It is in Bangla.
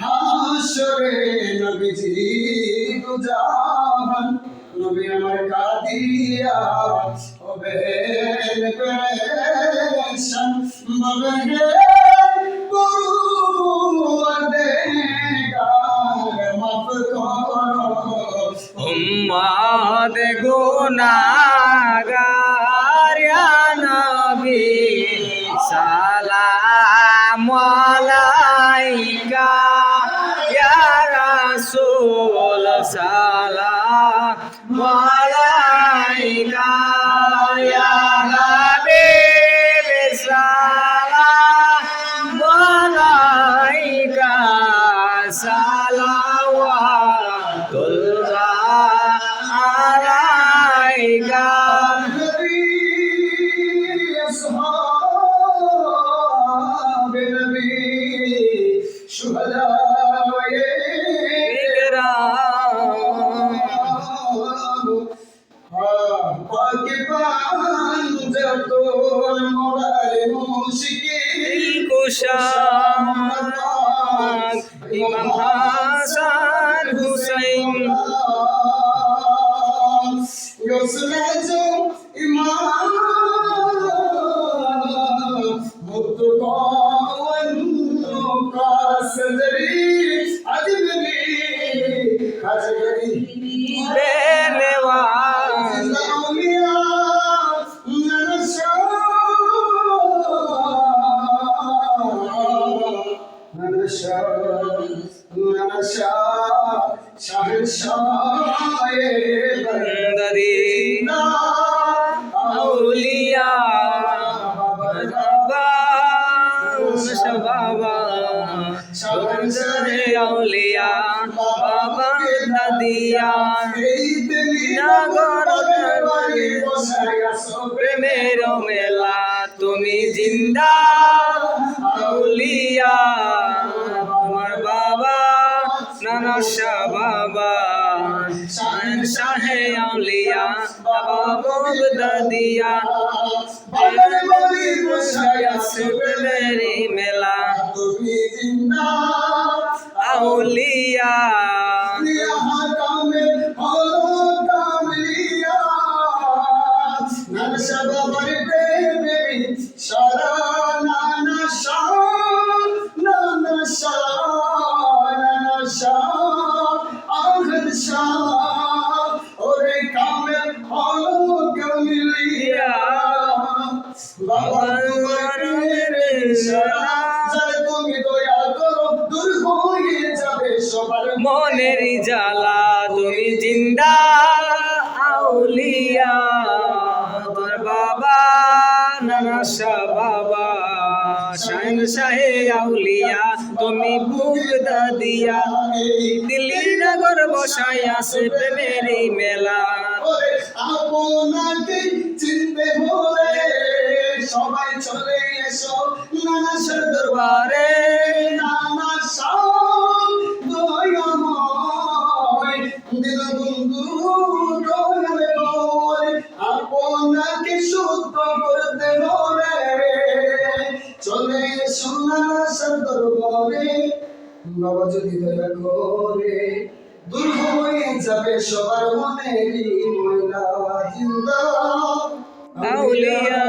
হাসরে নবীজি দুজাহান নবী আমার কাদিয়া হবে পেরেশান। বলে মাফ করো। উম্মত গুনাহগার রাসূল সালাম আলাইকা কুশান ইমাম হাসান হুসাইন। ইমাম মুতকাওয়ান কাসদরি আজমরি খাজগরি বন্দরি। আউলিয়া বাবা বন্দরে আউলিয়া বাবা দাদিয়া নাগর প্রেমের মেলা তুমি জিন্দা আউলিয়া। নানা শাহ বাবা শাহে আউলিয়া বাবা দাদিয়া। প্রেমেরি মেলা ওরে কামের তুমি মনের জ্বালা। তুমি জিন্দা আউলিয়া আমার বাবা, নানা বাবা শাহেন শাহে আউলিয়া, তুমি বুক দিয়া। দিল্লি নগর বসাই আসে প্রেমেরি মেলা। ওরে আপনাকে চিনতে হলে সবাই চলে এসো নানা দরবারে। নানা সব দয়াময় দিল বন্ধু দয়ালে বলে আপনাকে শুদ্ধ করতে হলে চলে এসো নানা দরবারে। নবজ হৃদয় করে দূর সবার মনেরই আউলিয়া।